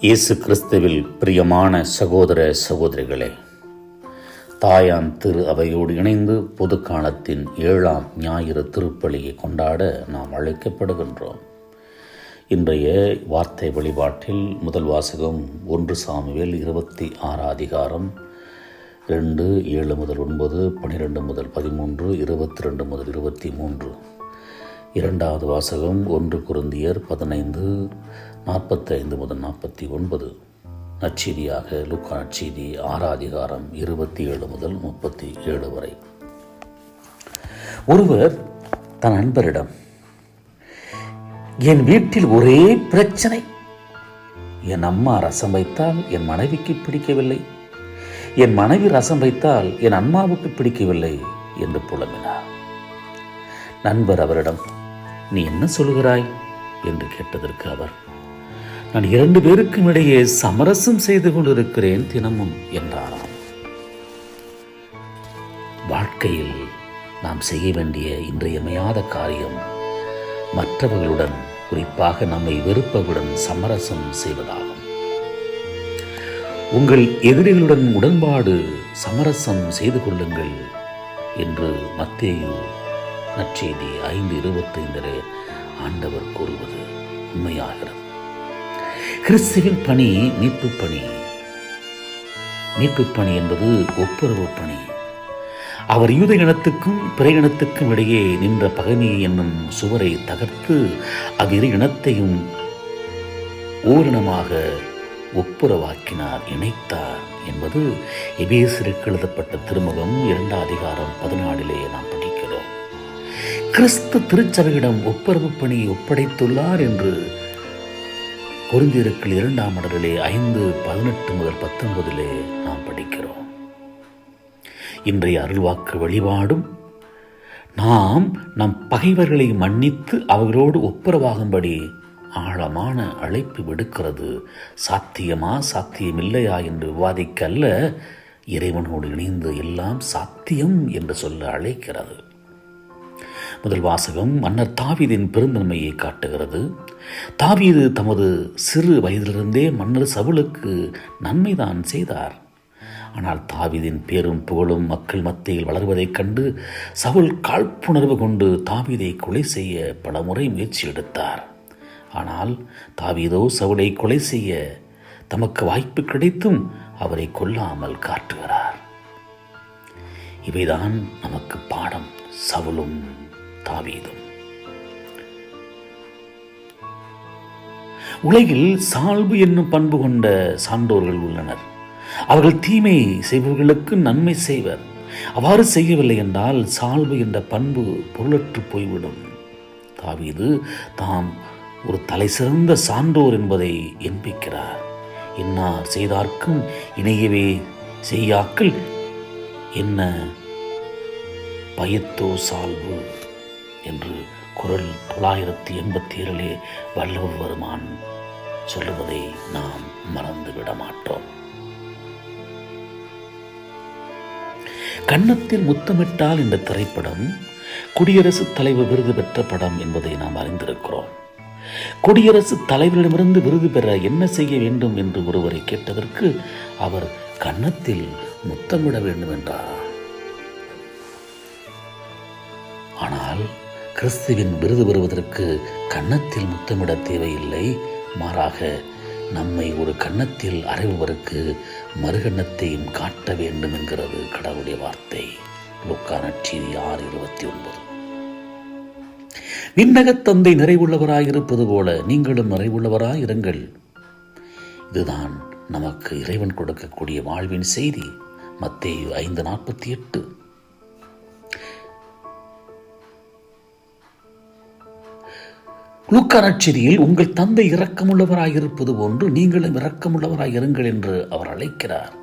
இயேசு கிறிஸ்துவில் பிரியமான சகோதர சகோதரிகளே தாயான் திரு அவையோடு இணைந்து பொதுக்காலத்தின் ஏழாம் ஞாயிறு திருப்பலியை கொண்டாட நாம் அழைக்கப்படுகின்றோம். இன்றைய வார்த்தை வழிபாட்டில் முதல் வாசகம் ஒன்று சாமுவேல் இருபத்தி ஆறாம் அதிகாரம் ரெண்டு ஏழு முதல் ஒன்பது பன்னிரெண்டு முதல் பதிமூன்று இருபத்தி ரெண்டு முதல் இருபத்தி மூன்று. இரண்டாவது வாசகம் ஒன்று குருந்தியர் பதினைந்து நாற்பத்தைந்து முதல் நாற்பத்தி ஒன்பது நச்சீதியாக லுக்கா நச்சீதி ஆறாதிகாரம் இருபத்தி ஏழு முதல் முப்பத்தி ஏழு வரை. ஒருவர் தன் நண்பரிடம் என் வீட்டில் ஒரே பிரச்சனை. என் அம்மா ரசம் வைத்தால் என் மனைவிக்கு பிடிக்கவில்லை. என் மனைவி ரசம் வைத்தால் என் அம்மாவுக்கு பிடிக்கவில்லை என்று புலம்பினார். நண்பர் அவரிடம் நீ என்ன சொல்கிறாய் என்று கேட்டதற்கு அவர் நான் இரண்டு பேருக்கும் இடையே சமரசம் செய்து கொண்டிருக்கிறேன் தினமும் என்றாராம். வாழ்க்கையில் நாம் செய்ய வேண்டிய இன்றியமையாத காரியம் மற்றவர்களுடன் குறிப்பாக நம்மை வெறுப்பவுடன் சமரசம் செய்வதாகும். உங்கள் எதிரிகளுடன் உடன்பாடு சமரசம் செய்து கொள்ளுங்கள் என்று மத்தேயு நற்செய்தி ஐந்து இருபத்தைந்திலே ஆண்டவர் கூறுவது உண்மையாகிறது. கிறிஸ்துவின் பணி மீட்பு பணி. மீட்பு பணி என்பது ஒப்புரவு பணி. அவர் யூத இனத்துக்கும் பிற இனத்துக்கும் இடையே நின்ற பகனி என்னும் சுவரை தகர்த்து அவ்விரு இனத்தையும் ஓரினமாக ஒப்புரவாக்கினார் இணைத்தார் என்பது எபேசருக்கு எழுதப்பட்ட திருமுகம் இரண்டாம் அதிகாரம் பதினாலிலே நாம் படிக்கிறோம். கிறிஸ்து திருச்சபையிடம் ஒப்புரவு பணி ஒப்படைத்துள்ளார் என்று பொருந்திருக்கள் இரண்டாம் மடலிலே ஐந்து பதினெட்டு முதல் பத்தொன்பதிலே நாம் படிக்கிறோம். இன்றைய அருள்வாக்கு வழிபாடும் நாம் நம் பகைவர்களை மன்னித்து அவர்களோடு ஒப்புரவாகும்படி ஆழமான அழைப்பு விடுக்கிறது. சாத்தியமா சாத்தியமில்லையா என்று விவாதிக்க அல்ல இறைவனோடு இணைந்து எல்லாம் சாத்தியம் என்று சொல்ல அழைக்கிறது. முதல் வாசகம் மன்னர் தாவிதின் பெருந்தன்மையை காட்டுகிறது. தாவீது தமது சிறு வயதிலிருந்தே மன்னர் சவுலுக்கு நன்மைதான் செய்தார். ஆனால் தாவீதின் பேரும் புகழும் மக்கள் மத்தியில் வளர்வதைக் கண்டு சவுல் காழ்ப்புணர்வு கொண்டு தாவீதை கொலை செய்ய பல முறை முயற்சி எடுத்தார். ஆனால் தாவீதோ சவுலை கொலை செய்ய தமக்கு வாய்ப்பு கிடைத்தும் அவரை கொல்லாமல் காட்டுகிறார். இவைதான் நமக்கு பாடம். சவுலும் தாவீதும். உலகில் சால்பு என்னும் பண்பு கொண்ட சான்றோர்கள் உள்ளனர். அவர்கள் தீமை செய்பவர்களுக்கு நன்மை செய்வர். அவ்வாறு செய்யவில்லை என்றால் சால்பு என்ற பண்பு பொருளற்று போய்விடும். தாவீது தாம் ஒரு தலை சிறந்த சான்றோர் என்பதை எண்பிக்கிறார். இன்னார் செய்தார்க்கும் இணையவே செய்யாக்கள் என்ன பயத்தோ சால்பு என்று குரல் தொள்ளாயிரத்தி எண்பத்தி ஏழிலே வல்லவர் வருமான் சொல்லுவதை நாம் மறந்துவிட மாட்டோம் கன்னத்தில் முத்தமிட்டால் இந்த திரைப்படம் குடியரசுத் தலைவர் விருது பெற்ற படம் என்பதை நாம் அறிந்திருக்கிறோம். குடியரசுத் தலைவரிடமிருந்து விருது பெற என்ன செய்ய வேண்டும் என்று ஒருவரை கேட்டதற்கு அவர் கன்னத்தில் முத்தமிட வேண்டும் என்றார்? ஆனால் கிறிஸ்துவின் விருது பெறுவதற்கு கன்னத்தில் முத்தமிட தேவையில்லை. மாறாக நம்மை ஒரு கன்னத்தில் அறைபவருக்கு மறுகன்னத்தையும் காட்ட வேண்டும் என்கிறது கடவுளுடைய வார்த்தை. லூக்கா ஆறு இருபத்தி ஒன்பது. விண்ணகத் தந்தை நிறைவுள்ளவராய் இருப்பது போல நீங்களும் நிறைவுள்ளவராய் இருங்கள் இதுதான் நமக்கு இறைவன் கொடுக்கக்கூடிய வாழ்வின் செய்தி. மத்தேயு ஐந்து நாற்பத்தி எட்டு. லூக்கா உங்கள் தந்தை இரக்கமுள்ளவராய் இருப்பது போன்று நீங்களும் இரக்கமுள்ளவராய் இருங்கள் என்று அவர் அழைக்கிறார்.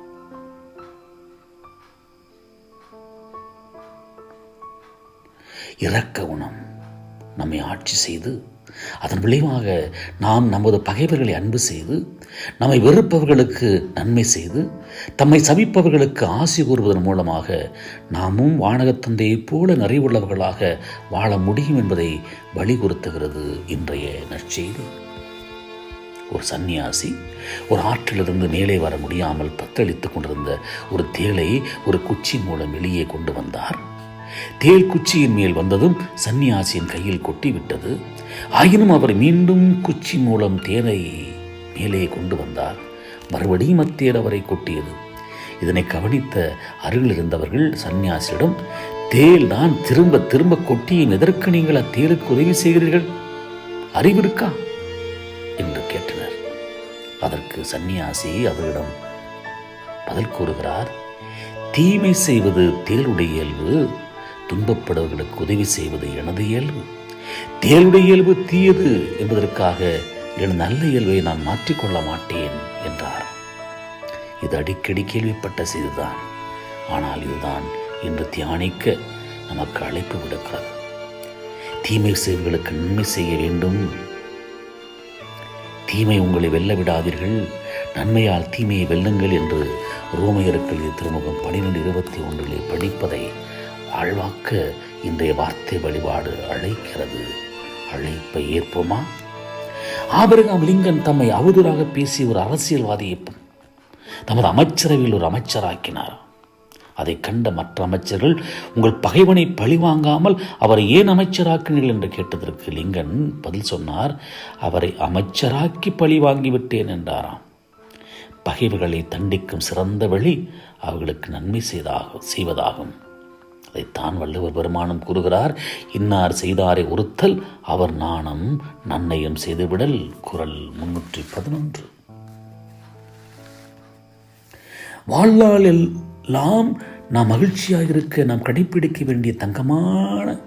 இரக்க குணம் நம்மை ஆட்சி செய்து அதன் விளைவாக நாம் நமது பகைவர்களை அன்பு செய்து நம்மை வெறுப்பவர்களுக்கு நன்மை செய்து தம்மை சபிப்பவர்களுக்கு ஆசி கூறுவதன் மூலமாக நாமும் வானகத்தந்தையைப் போல நிறைவுள்ளவர்களாக வாழ முடியும் என்பதை வலியுறுத்துகிறது இன்றைய நற்செய்தி. ஒரு சந்நியாசி ஒரு ஆற்றிலிருந்து மேலே வர முடியாமல் தத்தளித்துக் கொண்டிருந்த ஒரு தேளை ஒரு குச்சி மூலம் வெளியே கொண்டு வந்தார். தேள் குச்சியின் மேல் வந்ததும் சந்நியாசியின் கையில் கொட்டி விட்டது ஆயினும் அவர் மீண்டும் குச்சி மூலம் தேனை மேலே கொண்டு வந்தார். மறுபடியும் அத்தேல் அவரை கொட்டியது. இதனை கவனித்த அருகில் இருந்தவர்கள் சந்நியாசியிடம் தேல் தான் திரும்ப திரும்ப கொட்டியும் எதற்கு நீங்கள் அத்தேலுக்கு உதவி செய்கிறீர்கள்? அறிவிருக்கா? என்று கேட்டனர். அதற்கு சந்நியாசி அவரிடம் பதில் கூறுகிறார் தீமை செய்வது தேளுடைய இயல்பு துன்பப்படுவர்களுக்கு உதவி செய்வது எனது இயல்பு. தேவனுடைய இயல்பு தீயது என்பதற்காக என் நல்ல இயல்பை நான் மாற்றிக்கொள்ள மாட்டேன் என்றார். இது அடிக்கடி கேள்விப்பட்ட செய்திதான். ஆனால் இதுதான் இன்று தியானிக்க நமக்கு அழைப்பு விடுக்கிறது. தீமை செய்வர்களுக்கு நன்மை செய்ய வேண்டும். தீமை உங்களை வெல்ல விடாதீர்கள். நன்மையால் தீமையை வெல்லுங்கள் என்று ரோமையருக்கு திருமுகம் பனிரெண்டு இருபத்தி ஒன்றிலே படிப்பதை வாழ்வாக்க இன்றைய வார்த்தை வழிபாடு அழைக்கிறது. அழைப்பை ஏற்போமா? ஆபிரகாம் லிங்கன் தம்மை அவதூறாக பேசிய ஒரு அரசியல்வாதியை தமது அமைச்சரவையில் ஒரு அமைச்சராக்கினார். அதை கண்ட மற்ற அமைச்சர்கள் உங்கள் பகைவனை பழிவாங்காமல் அவரை ஏன் அமைச்சராக்கினீர்கள்? என்று கேட்டதற்கு லிங்கன் பதில் சொன்னார் அவரை அமைச்சராக்கி பழி வாங்கிவிட்டேன் என்றாராம். பகைவர்களை தண்டிக்கும் சிறந்த வழி அவர்களுக்கு நன்மை செய்தாக செய்வதாகும். அதைத்தான் வள்ளுவர் பெருமானும் கூறுகிறார் இன்னார் செய்தாரை ஒருத்தல் அவர் நாணம் நன்னயம் செய்துவிடல் குரல் முன்னூற்றி பதினொன்று. வாழ்நாள் எல்லாம் நாம் மகிழ்ச்சியாக இருக்க நாம் கடைப்பிடிக்க வேண்டிய தங்கமான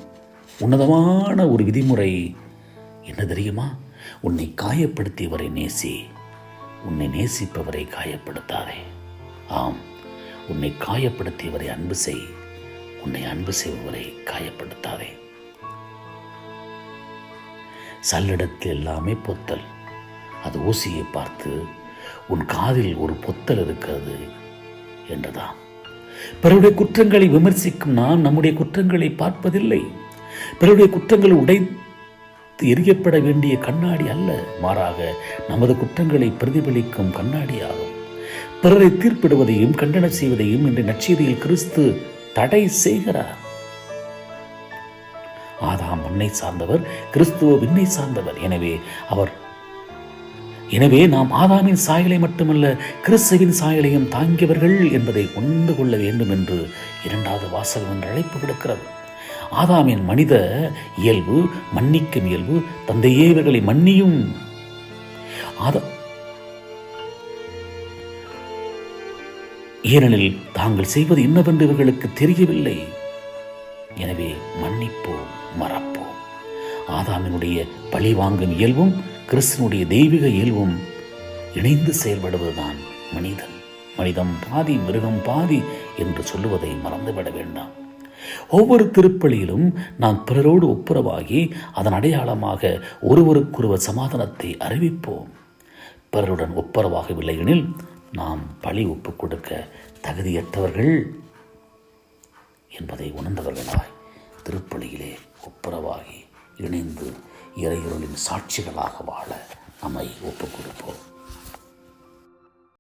உன்னதமான ஒரு விதிமுறை என்ன தெரியுமா? உன்னை காயப்படுத்தியவரை நேசி உன்னை நேசிப்பவரை காயப்படுத்தாதே. ஆம் உன்னை காயப்படுத்தியவரை அன்பு செய் உன்னை அன்பு செய்பவரை காயப்படுத்தாதே. சல்லிடத்தில் எல்லாமே பொத்தல். அது ஊசியை பார்த்து உன் காதில் ஒரு பொத்தல் இருக்கிறது என்றுதான் பிறருடைய குற்றங்களை விமர்சிக்கும் நாம் நம்முடைய குற்றங்களை பார்ப்பதில்லை. பிறருடைய குற்றங்கள் உடைத்து எரியப்பட வேண்டிய கண்ணாடி அல்ல மாறாக நமது குற்றங்களை பிரதிபலிக்கும் கண்ணாடியாகும். பிறரை தீர்ப்பிடுவதையும் கண்டன செய்வதையும் இன்று நச்சீதியில் கிறிஸ்து தடை செய்கிறார். ஆதாம் மண்ணை சார்ந்தவர் கிறிஸ்துவ விண்ணை சார்ந்தவர். எனவே அவர் எனவே நாம் ஆதாமின் சாயலை மட்டுமல்ல கிறிஸ்துவின் சாயலையும் தாங்கியவர்கள் என்பதை உணர்ந்து கொள்ள வேண்டும் என்று இரண்டாவது வாசகம் என்று அழைப்பு விடுக்கிறது. ஆதாமின் மனித இயல்பு மன்னிக்கும் இயல்பு தந்தையே இவர்களை மன்னியும். ஆதா ஏனெனில் தாங்கள் செய்வது என்னவென்று இவர்களுக்கு தெரியவில்லை. எனவே மன்னிப்போம் மறப்போம். ஆதாமினுடைய பழி வாங்கும் இயல்பும் கிறிஸ்தனுடைய தெய்வீக இயல்பும் இணைந்து செயல்படுவதுதான் மனிதன். மனிதம் பாதி மிருகம் பாதி என்று சொல்லுவதை மறந்துவிட வேண்டாம். ஒவ்வொரு திருப்பலியிலும் நாம் பிறரோடு ஒப்புரவாகி அதன் அடையாளமாக ஒருவருக்கொருவர் சமாதானத்தை அறிவிப்போம். பிறருடன் ஒப்புரவாகவில்லை எனில் நாம் பழி ஒப்புக் கொடுக்க தகுதியற்றவர்கள் என்பதை உணர்ந்தவர்களாய் திருப்பலியிலே ஒப்புரவாகி இணைந்து இறையொருளின் சாட்சிகளாக வாழ நம்மை ஒப்புக் கொடுப்போம்.